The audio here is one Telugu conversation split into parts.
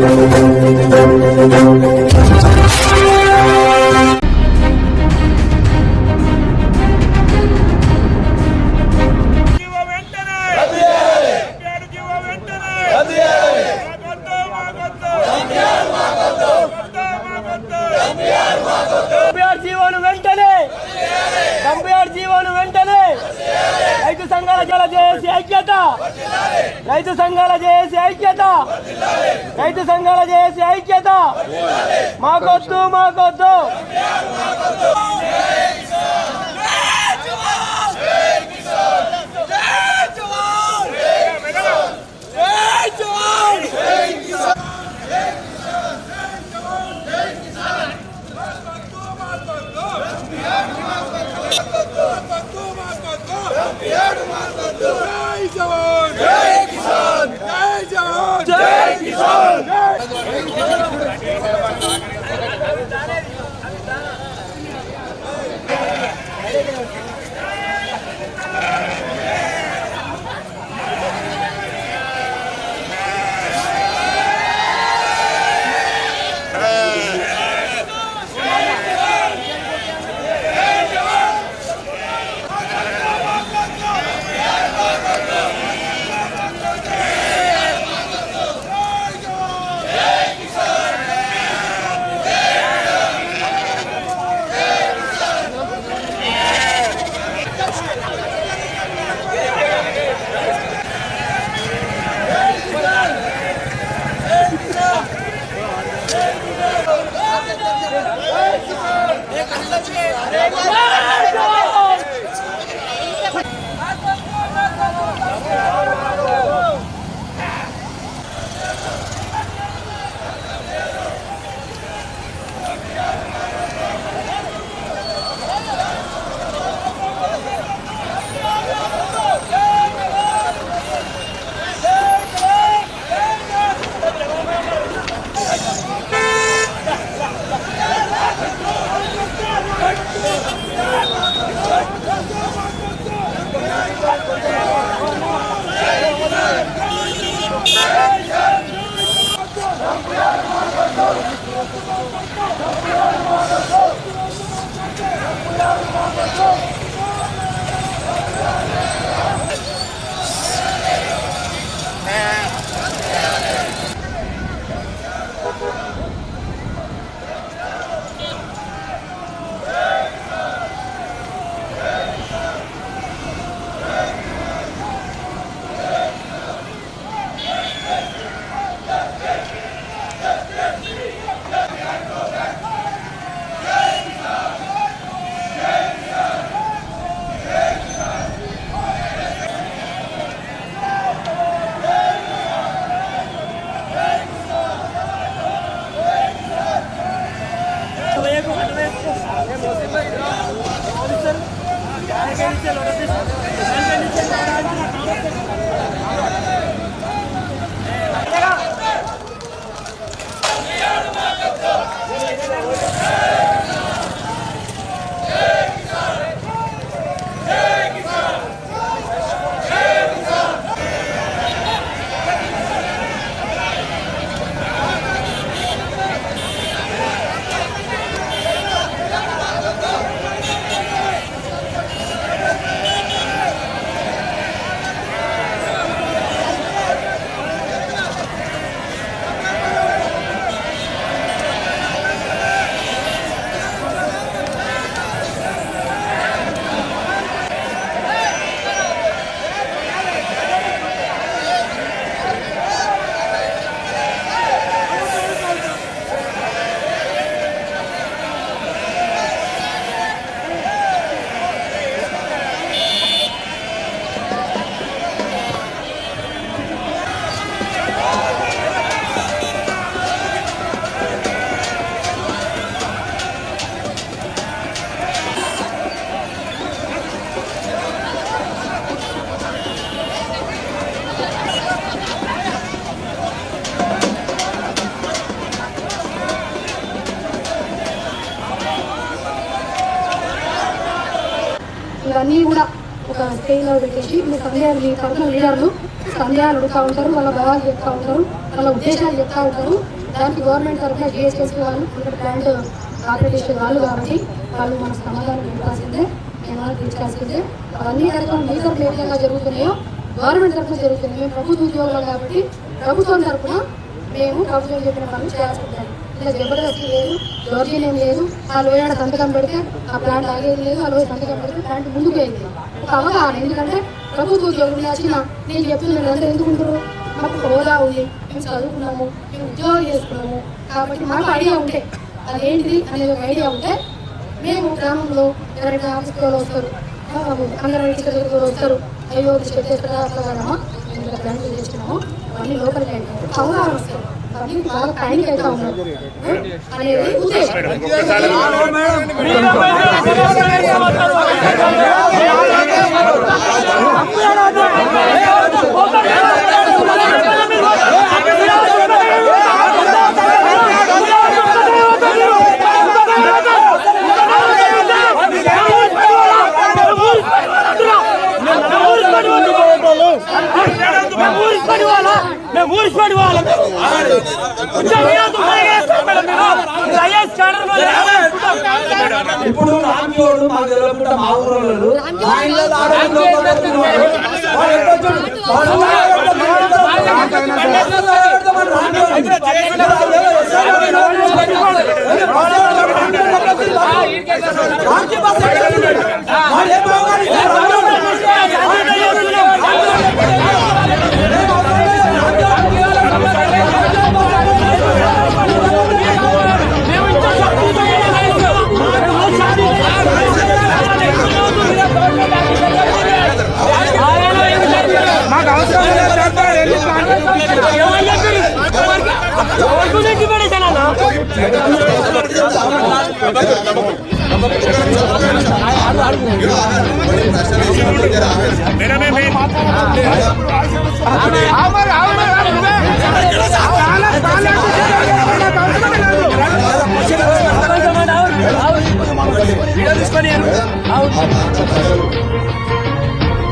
Música ఇవన్నీ కూడా ఒక పెట్టేసి మీ సందేహాలు మీ తరఫున లీడర్లు సందేహాలు అడుగుతూ ఉంటారు వాళ్ళ భయాలు చెప్తా ఉంటారు వాళ్ళ ఉద్దేశాలు చెప్తా ఉంటారు. దానికి గవర్నమెంట్ తరఫున జిఎస్ఎస్ వాళ్ళు ఇక్కడ ప్లాంట్ ఆపరేట్ వాళ్ళు కాబట్టి వాళ్ళు మన సమాధానం ఇవ్వాల్సిందే ఏమైనా తీర్చాల్సిందే. అవన్నీ కనుక మీ తరఫున ఏ విధంగా జరుగుతున్నాయో గవర్నమెంట్ తరఫున జరుగుతుంది మేము ప్రభుత్వ ఉద్యోగులు కాబట్టి ప్రభుత్వం తరఫున మేము ప్రభుత్వం చెప్పిన పనులు చేయాల్సి ఇలా జబర్దస్త్ లేదు దౌర్జన్యం లేదు. ఆ లోయాడ సంతకం పెడితే ఆ ప్లాంట్ ఆగేది లేదు ఆ లోయ సంతకం పెడితే ప్లాంట్ ముందుకు వెళ్ళింది ఒక అవగాహన ఎందుకంటే ప్రభుత్వ ఉద్యోగులు వచ్చిన నేను చెప్తున్నాను అంటే ఎందుకుంటారు మాకు హోదా ఉంది. మేము చదువుకున్నాము మేము ఉద్యోగాలు చేసుకున్నాము. కాబట్టి మాకు ఐడియా ఉంటే అదేంటిది అనేది ఒక ఐడియా ఉంటే మేము గ్రామంలో ఎవరైనా ఆఫీస్కి వాళ్ళు వస్తారు. ఆ, అంగన్వాడీ టీచర్ దగ్గరికి వాళ్ళు వస్తారు. అయ్యో చెక్ చేస్తారా అట్లా కదమ్మా మేము ఇలా ప్లాన్ చేస్తున్నాము. అవన్నీ లోపలికి అవగాహన వస్తారు అవన్నీ బాగా టైంకి అయితే ఉన్నారు అనేది ఉద్దేశం రామ్యోడు మాకు తెలియకుండా మా ఊరోళ్ళు మా ఇళ్ళలో ఆడవాళ్ళు లోపలికి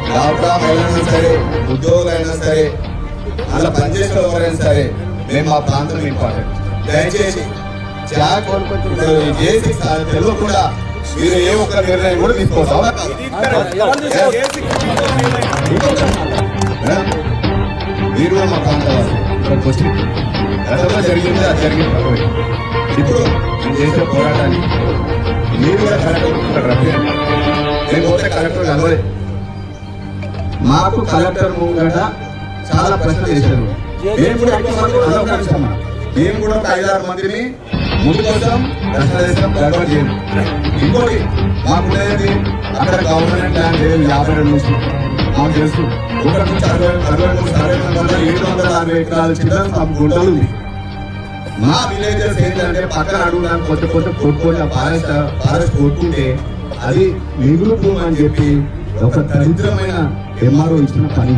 డాక్టర్ అయినా సరే ఉద్యోగులైనా సరే అలా పనిచేసే ఎవరైనా సరే మేము మా ప్రాంతం ఇంపార్టెంట్. దయచేసి జాక్ చేసి తెలియకుండా మీరు ఏ ఒక్క నిర్ణయం కూడా తీసుకోవచ్చు మీరు కూడా మా ప్రాంతం గతంలో జరిగింది అది జరిగింది. ఇప్పుడు నేను చేసే పోరాటాన్ని మీరు కూడా కలెక్టర్ ఇక్కడ రప్పించండి మేము పోతే కలెక్టర్ కలవలేదు మాకు కలెక్టర్ ముంగట చాలా ప్రశ్నలు చేశారు మేము కూడా ఎక్కువ మంది అందరం మేము కూడా ఒక ఐదారు మందిని ముందు కోసం ప్రశ్న చేసాం గడబడి చేయము ఇంకోటి మాకు అక్కడ గవర్నమెంట్ ల్యాండ్ లేదు యాభై రెండు నుంచి. మాకు తెలుసు ఒకటి నుంచి అరవై అరవై మూడు అరవై రెండు వందల ఏడు వందల అరవై ఎకరాల చిల్లర మాకు గుంటలు ఉంది. మా విలేజెస్ ఏంటంటే పక్కన అడుగుదాన్ని కొత్త కొత్త కొట్టుకొని ఆ ఫారెస్ట్ ఫారెస్ట్ కొట్టుకుంటే అది మిగులు అని చెప్పి ఒక దరిద్రమైన ఎంఆర్ఓ ఇచ్చిన పని.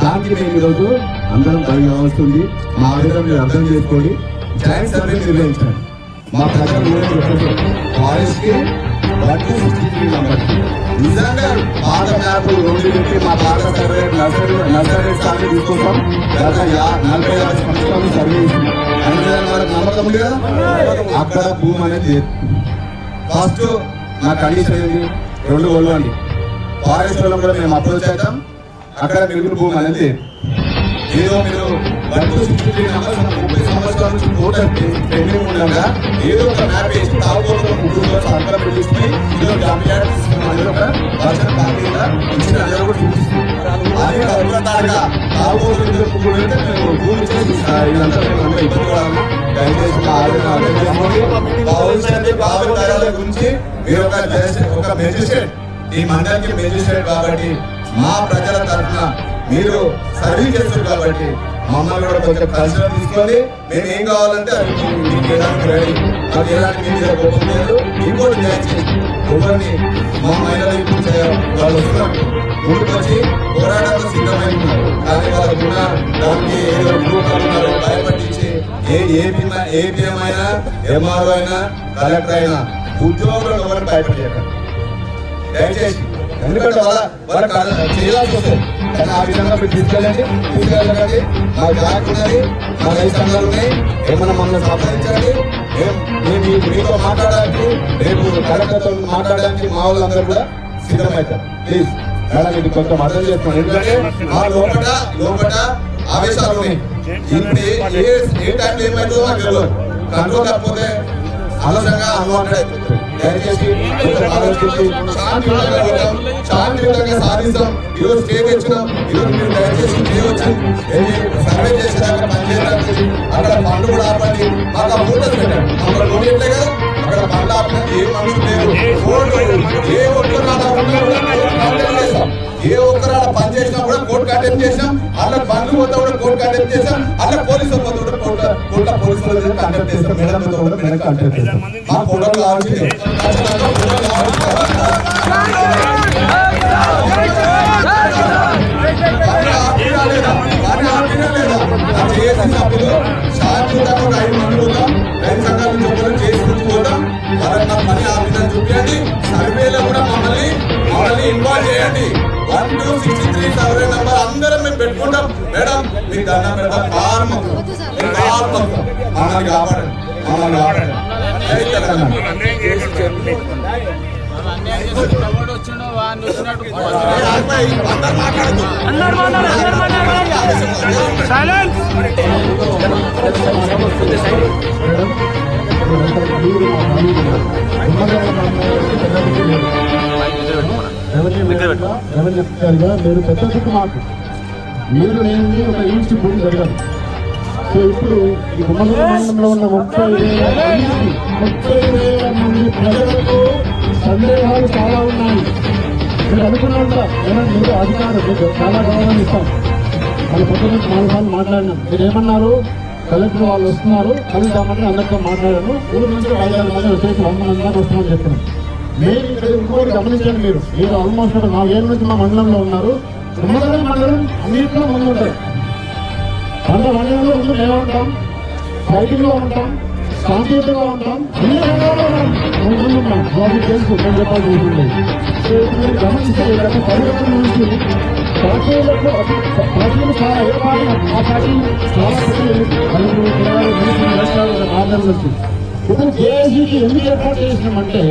దానికి మేము ఈరోజు అందరం పని కావాల్సింది మా ఆవేదన మీరు అర్థం చేసుకోండి. జాయింట్ సర్వే నిర్వహించండి మా ప్రజలు కూడా వన్ టు సిక్స్టీ త్రీ నిజంగా పాత మ్యాప్ రోడ్డు పెట్టి మా పాత సర్వే నర్సరీ నర్సరీ స్థాయి తీసుకుంటాం గత నలభై యాభై సంవత్సరాలు సర్వే మనకు నమ్మకం ఉంది? కదా అక్కడ భూమి అనేది లేదు. ఫస్ట్ మా కండిషన్ ఏంటి రెండు ఒళ్ళు అండి. ఫారెస్ట్ వాళ్ళం కూడా మేము అప్రోచ్ అవుతాం అక్కడ మిగులు భూమి అనేది ఏదో మీరు ముప్పై సంవత్సరాల నుంచి టోటల్ పెండింగ్ ఉండగా ఏదో ఒక మ్యాప్ వేసి తాగుబోతున్న ముగ్గురు సంతకం పెట్టిస్తే ఇదో ఒక వర్షం కాకుండా ఇచ్చిన అందరూ కూడా చూపిస్తుంది అదే ముగ్గురు అంటే మేము భూమి చేసి ఇదంతా మేము అందరూ ఇబ్బంది దయచేసి గురించి మీరు ఒక ఒక మెజిస్ట్రేట్ ఈ మండలికి మెజిస్ట్రేట్ కాబట్టి మా ప్రజల తరఫున మీరు సర్వీస్ చేస్తారు కాబట్టి మమ్మల్ని కూడా కొంచెం కన్సిడర్ తీసుకొని మేము ఏం కావాలంటే అది మీకు ఎలాంటి రెడీ. మాకు ఎలాంటి మీ మీద కోపం లేదు. ఇంకోటి దయచేసి ఎవరిని మా మహిళలు ఇప్పుడు వాళ్ళు వస్తున్నారు. ముందుకు వచ్చి పోరాటానికి సిద్ధమై ఉన్నారు కానీ వాళ్ళకున్న దానికి ఏదో గ్రూపాలు ఉన్నారు భయపట్టించి ఏ ఏపీ ఏపీఎం అయినా ఎంఆర్ఓ అయినా కలెక్టర్ అయినా ఉద్యోగులను ఎవరిని భయపెట్టేయకండి దయచేసి ఎందుకంటే వాళ్ళ వాళ్ళ చేయాల్సి వస్తుంది. కానీ ఆ విధంగా మీరు తీసుకెళ్ళండి. తీసుకెళ్ళండి. మా బ్యాగ్ ఉన్నది మా రైతు సంఘాలు ఉన్నాయి ఏమైనా మమ్మల్ని సంప్రదించండి ఏం- మేము మీతో మాట్లాడడానికి రేపు కలెక్టర్తో మాట్లాడడానికి మా వాళ్ళందరూ కూడా సిద్ధమవుతారు. ప్లీజ్. మేడం ఇది కొంచెం అర్థం చేసుకోండి. ఎందుకంటే మా లోపల లోపల ఆవేశాలు ఉన్నాయి. ఏ- టైంలో ఏమైతుందో మాకు తెలియదు. కంట్రోల్ కాకపోతే అనవసరంగా అయిపోతుంది దయచేసి కొంచెం ఆలోచించి శాంతియుతంగా సాధిస్తాం ఈరోజు స్టే తెచ్చినాం ఈరోజు మీరు దయచేసి చేయవచ్చు సర్వే చేసేదాకా పనిచేయడానికి అక్కడ పండ్లు కూడా ఆపండి మాకు ఆ ఫోటోస్ పెట్టండి అక్కడ కదా అక్కడ పండ్లు ఆపినా ఏ మనుషులు లేరు ఏ ఒక్కరు ఏ ఒక్కరు అలా పని చేసినా కూడా కోర్టు కంటెంట్ చేసినాం అలా బండ్లు పోతా కూడా కోర్టు కంటెంట్ చేసాం అలా పోలీసులు కూడా కోర్టు పోలీసులు కంటెంట్ చేస్తాం మేడం కూడా మేడం కంటెంట్ చేస్తాం మా ఫోటోలు కావాల్సిందే ఐదు మంది రైతు సంఘాల నుంచి ఒకరు పోతాం వాళ్ళని మా పని ఆపిదని చూపించండి సర్వేలో కూడా మమ్మల్ని మమ్మల్ని ఇన్వాల్వ్ చేయండి one two sixty three survey number అన్యాయం చేయకండి అందరూ మాట్లాడదు అందరు మాట్లాడు అందరు మాట్లాడు సైలెన్స్ రెవెన్యూగా మీరు పెద్ద దిక్కు మాకు మీరు లేని ఒక ఈస్ట్ భూమి జరగదు సో ఇప్పుడు ఈ గుమ్మల మండలంలో ఉన్న ముప్పై వేల మందికి ముప్పై వేల మంది ప్రజలకు సందేహాలు చాలా ఉన్నాయి. మీరు అనుకున్నంత ఏమన్నా మీరు అధికారులు మీకు చాలా గౌరవం ఇస్తాం. మన పొద్దున్న నుంచి నాలుగు సార్లు మాట్లాడినాం. మీరు ఏమన్నారు? కలెక్టర్ వాళ్ళు వస్తున్నారు. కలుద్దామని అందరితో మాట్లాడాను ఊరు నుంచి ఐదారు మంది వచ్చేసి వంద మంది దాకా వస్తామని చెప్పినాం మేము ఇక్కడ ఇంకోటి గమనించండి మీరు. మీరు ఆల్మోస్ట్ ఒక నాలుగేళ్ళ నుంచి మా మండలంలో ఉన్నారు. గుమ్మగల మండలం అన్నింటిలో ముందు ఉంటారు పంట మండలంలో ముందు మేము ఉంటాం. ఫైటింగ్లో ఉంటాం. శాంతియుతంగా ఉంటాం. అన్ని రంగాల్లో ఉన్నాం. ముందు ఉన్నాం బాబు తెలుసు. నేను చెప్పాల్సి ఉంటుంది గమనిస్తే నుంచి పార్టీలకు పార్టీలు చాలా ఏ పార్టీ ఆ పార్టీ చాలా ఎందుకు ఏర్పాటు చేసినామంటే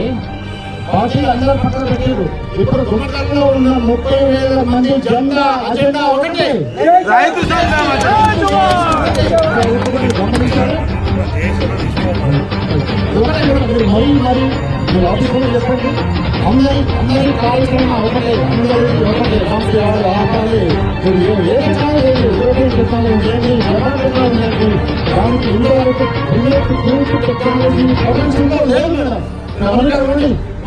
పార్టీలు అందరూ పక్కన పెట్టారు. ఇప్పుడు గుమ్మకాలలో ఉన్న ముప్పై వేల మంది జెండా అజెండా ఒకటి. మరి మరి మీరు ఆఫీసులో చెప్పండి అందరి అందరి కార్యక్రమం ఒకటే అందరి ఒకటే వాళ్ళు ఆపాలి మీరు ఏ- రకాలు పెట్టాలి ఏంటి దానికి ఇంతవరకు టెక్నాలజీ ప్రపంచంలో లేదు మేడం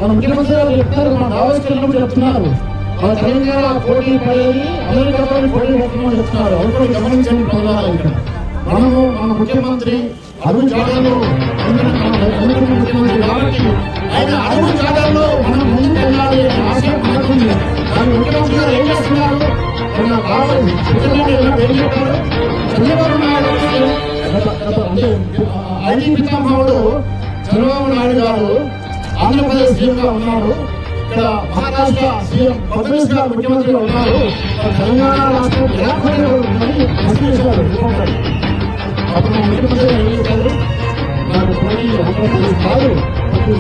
మన ముఖ్యమంత్రి గారు చెప్తారు మన ఆలోచనలు చెప్తున్నారు. మన తెలంగాణ పోటీ పడేది అమెరికాతో పోటీ పడుతుందని చెప్తున్నారు. ఎవరు గమనించండి ప్రధాన ఇక్కడ. మనము మన ముఖ్యమంత్రి అరుణ్ జాగాలో ముఖ్యమంత్రి కాబట్టి ఆయన అరుణ్ జాగాలో మనం ముందుకు వెళ్ళాలి అనే ఆశయం మనకుంది కానీ ముఖ్యమంత్రి గారు ఏం చేస్తున్నారు? మన కావాలి ముఖ్యమంత్రి ఏం చెప్పారు? చంద్రబాబు నాయుడు అంటే ఐటీ పితామహుడు చంద్రబాబు నాయుడు గారు ఆంధ్రప్రదేశ్ సీఎంగా ఉన్నారు. ఇక్కడ మహారాష్ట్ర సీఎం ఫడ్నవీస్ గారు ముఖ్యమంత్రిగా ఉన్నారు. తెలంగాణ రాష్ట్రం ఉందని అప్పుడు మా ముఖ్యమంత్రి ఏం నాకు పోటీ ఆంధ్రప్రదేశ్ కాదు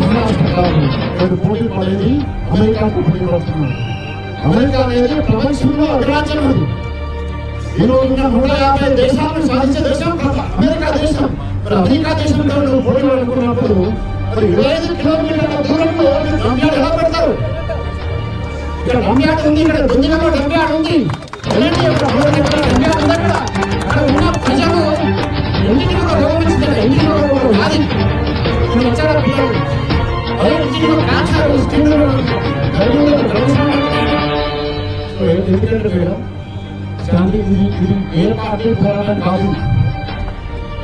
మహారాష్ట్ర కాదు. నేను పోటీ పడేది అమెరికాకు పోటీ పడుతున్నాను అమెరికా అనేది ప్రపంచంలో అగ్రాచలం అది. ఈ రోజున నూట యాభై దేశాలను సాధించే దేశం అమెరికా దేశం. అమెరికా దేశంతో పోటీ పడుతున్నప్పుడు మరి ఇరవై ఐదు కిలోమీటర్ల దూరంలో గమ్యాలు ఎలా పెడతారు ఇక్కడ గమ్యాడు ఉంది ఇక్కడ దొంగలో గమ్యాడు ఉంది. వెళ్ళండి అక్కడ గమ్యాడు ఉంది అక్కడ. అక్కడ ఉన్న ప్రజలు ఎన్నికలు రోగం ఎన్నికలు రోగం ఇక్కడ వచ్చారు పిల్లలు. అదే ఎన్నికలు క్యాన్సర్ స్కిన్ ఎందుకంటే మేడం శాంతి ఇది ఇది ఏ పార్టీ పోరాటం కాదు.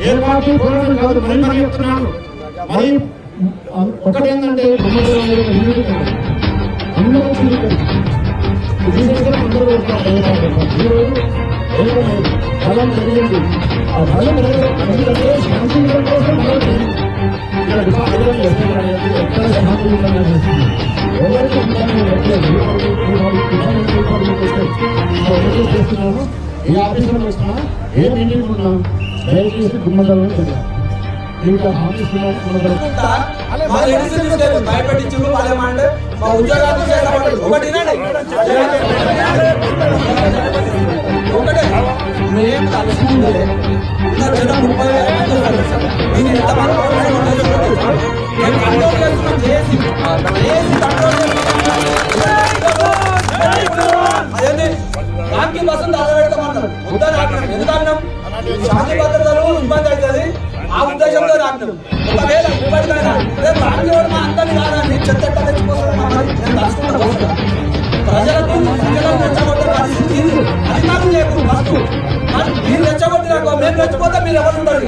ఏ పార్టీ పోరాటం కాదు మరి మరి చెప్తున్నాను. మరి ఒకటి ఏంటంటే అందరూ అందరూ ఏ బలం పెరిగింది ఆ బలం పెరగడం శాంతి కోసం బలం పెరిగింది ఎక్కడ శాంతి ఎవరికి చేస్తున్నాను ఏ ఆఫీసులో వస్తున్నా ఏ మీటింగ్ ఉన్నా దయచేసి గుమ్మదలని తెలియాలి ఇంకా వాళ్ళేమంటే మా ఉద్యోగాలు చేసేవాళ్ళు ఒకటి ఒకటే మేము ముప్పై నేను కంట్రోల్ చేసి చేసి కంట్రోల్ ఎందుకు శాంతి భద్రతలు ఇబ్బంది అవుతుంది ఆ ఉద్దేశంతో ఆపినాం ఒకవేళ ఇప్పటికైనా రేపు రామ్కి మా అందరినీ కాదండి చెత్త ఎట్లా తెచ్చిపోతాడు నేను దాచుకుంటా వస్తా. ప్రజలకు ప్రజలను రెచ్చగొట్టే పరిస్థితి ఇది. అది లేదు ఫస్ట్ మీరు రెచ్చగొట్టినాకో మేము రెచ్చిపోతే మీరు ఎవరు ఉండరు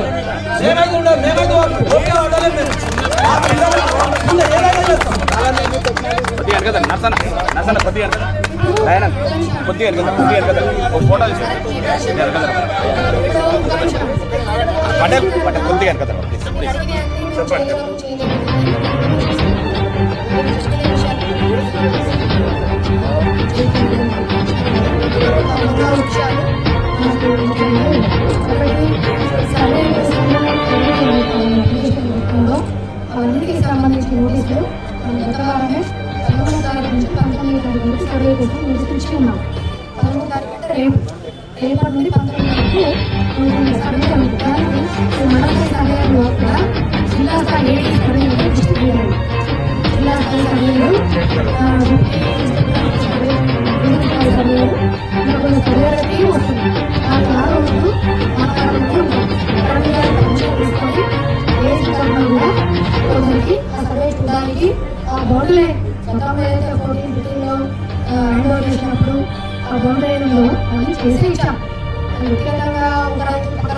మేమైతే ఉండదు మేమైతే ఓకే ఉండలేము మేము. ఏదైనా చేస్తాం. కొద్దిగా నర్సన నర్సన కొద్దిగా కొద్దిగా కొద్దిగా ఒక ఫోటో తీసి పట్టే పట్టే కొద్దిగా ఎరగదా? చెప్పండి అన్నిటికీ సంబంధించిన నోటీసులు గత వారమే పదమూడో తారీఖు నుంచి పంతొమ్మిదో తారీఖు వరకు సర్వే కోసం నోటీసులు ఇచ్చి ఉన్నాం పదమూడో తారీఖు అంటే రేపు రేపటి నుండి పంతొమ్మిది వరకు బౌండరీ గతంలో ఏదైతే ఫోర్టీన్ ఫిఫ్టీన్లో హ్యాండ్ ఓవర్ చేసినప్పుడు ఆ బౌండరీ ఉందో అది చేసే ఇచ్చాం అది ఒక రైతు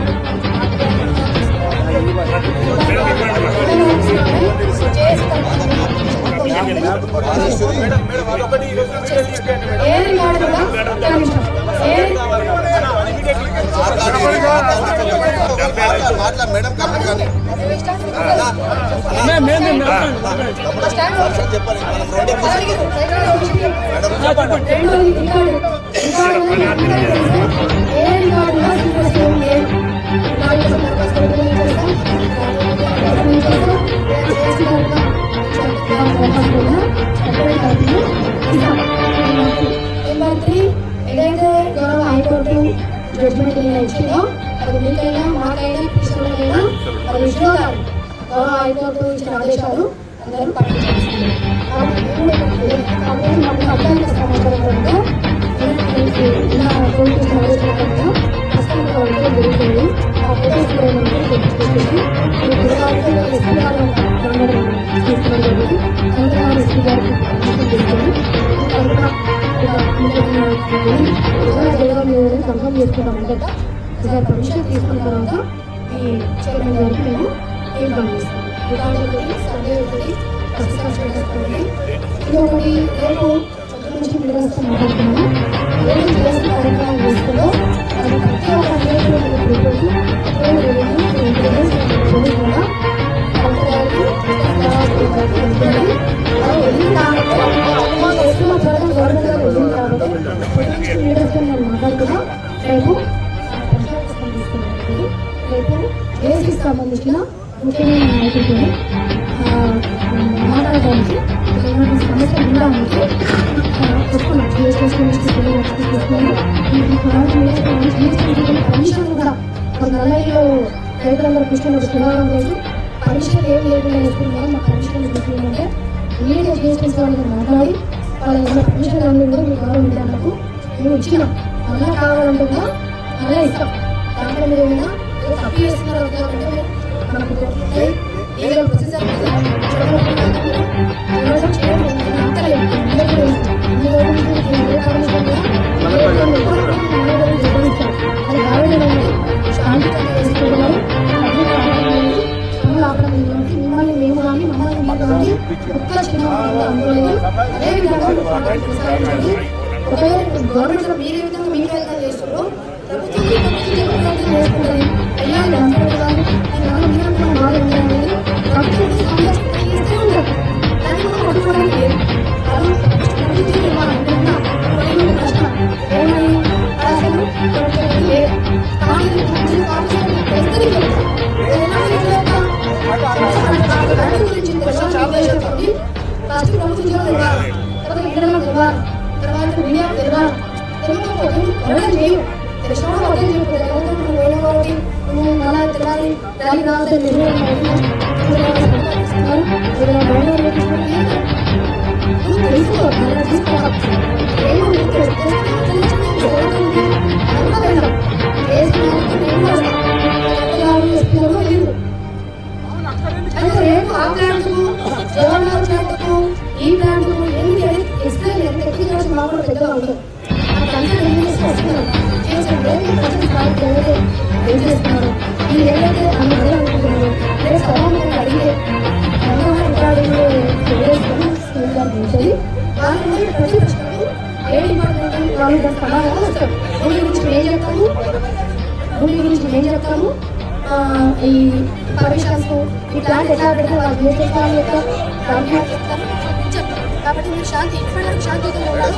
గవర్నమెంట్ కావాలి కాబట్టి ఎవరు వ్యక్తిగతంగా రైతుల కూడా అది లేదు ఇదే ఏదైతే గౌరవ హైకోర్టు జడ్జిమెంట్ ఇచ్చిందో అది మీకైనా మాకైనా అది గౌరవ హైకోర్టు ఇచ్చిన ఆదేశాలు అందరూ పాటించాల్సిందే కాబట్టి మేము మాకు అర్థానికి సమాచారం ఇలా కోర్టు కనుక జరుగుతుంది ఆ ఫోటోస్ కూడా మనకి తెప్పించేసి మీకు గురువారం ఎస్పీ ఒకసారి పర్మిషన్ తీసుకున్న తర్వాత ఈ చైర్మన్ గారికి మేము ఇన్ఫార్మ్ చేస్తాం రికార్డు ఒకటి సర్వే ఒకటి ఇది ఒకటి రేపు నుంచి మీడియాస్తో మాట్లాడుతున్నాము ఏది చేసిన కార్యక్రమం చేస్తుందో అన్ని కూడా మీ గౌరవ విధానాలకు మేము ఇచ్చిన మళ్ళా కావాలంటే కూడా మళ్ళీ ఇస్తాం దాంట్లో మీరు ఏమైనా ఏదో తప్పు చేస్తున్నారు అంటే మనకు దొరుకుతాయి లీగల్ ప్రొసీజర్ మిమ్మల్ని మేము కానీ మమ్మల్ని మమ్మల్ని కానీ ఒక్క చిన్న అనుకోలేదు అదేవిధంగా ఒకవేళ గవర్నమెంట్ మీరు ఏ విధంగా మీ ప్రయత్నం చేస్తారో ప్రభుత్వం ఈ ప్రభుత్వం ఏ ప్రయత్నం అయ్యా ఇది అందరూ కాదు ఈ ప్రభుత్వం పెద్దగా ఉండదు అంతా ఇంగ్లీష్ వస్తున్నారు చేస్తుంటే ప్రజలు బాగా ఎవరైతే ఏం చేస్తున్నారు ఈ ఏదైతే అన్ని అడిగే దాని ప్రతి ప్రశ్నకు ఏ డిపార్ట్మెంట్ వాళ్ళు సమాధానం వస్తారు భూమి గురించి మేము చెప్తాము భూమి గురించి మేము చెప్తాము ఈ పర్మిషన్స్ ఈ ప్లాంట్ ఎట్లా పెడితే వాళ్ళు ఏ చెప్తారు యొక్క ప్రాబ్లం చెప్తారు కాబట్టి మీరు శాంతి ఇప్పటివరకు శాంతియుతంగా ఉన్నారు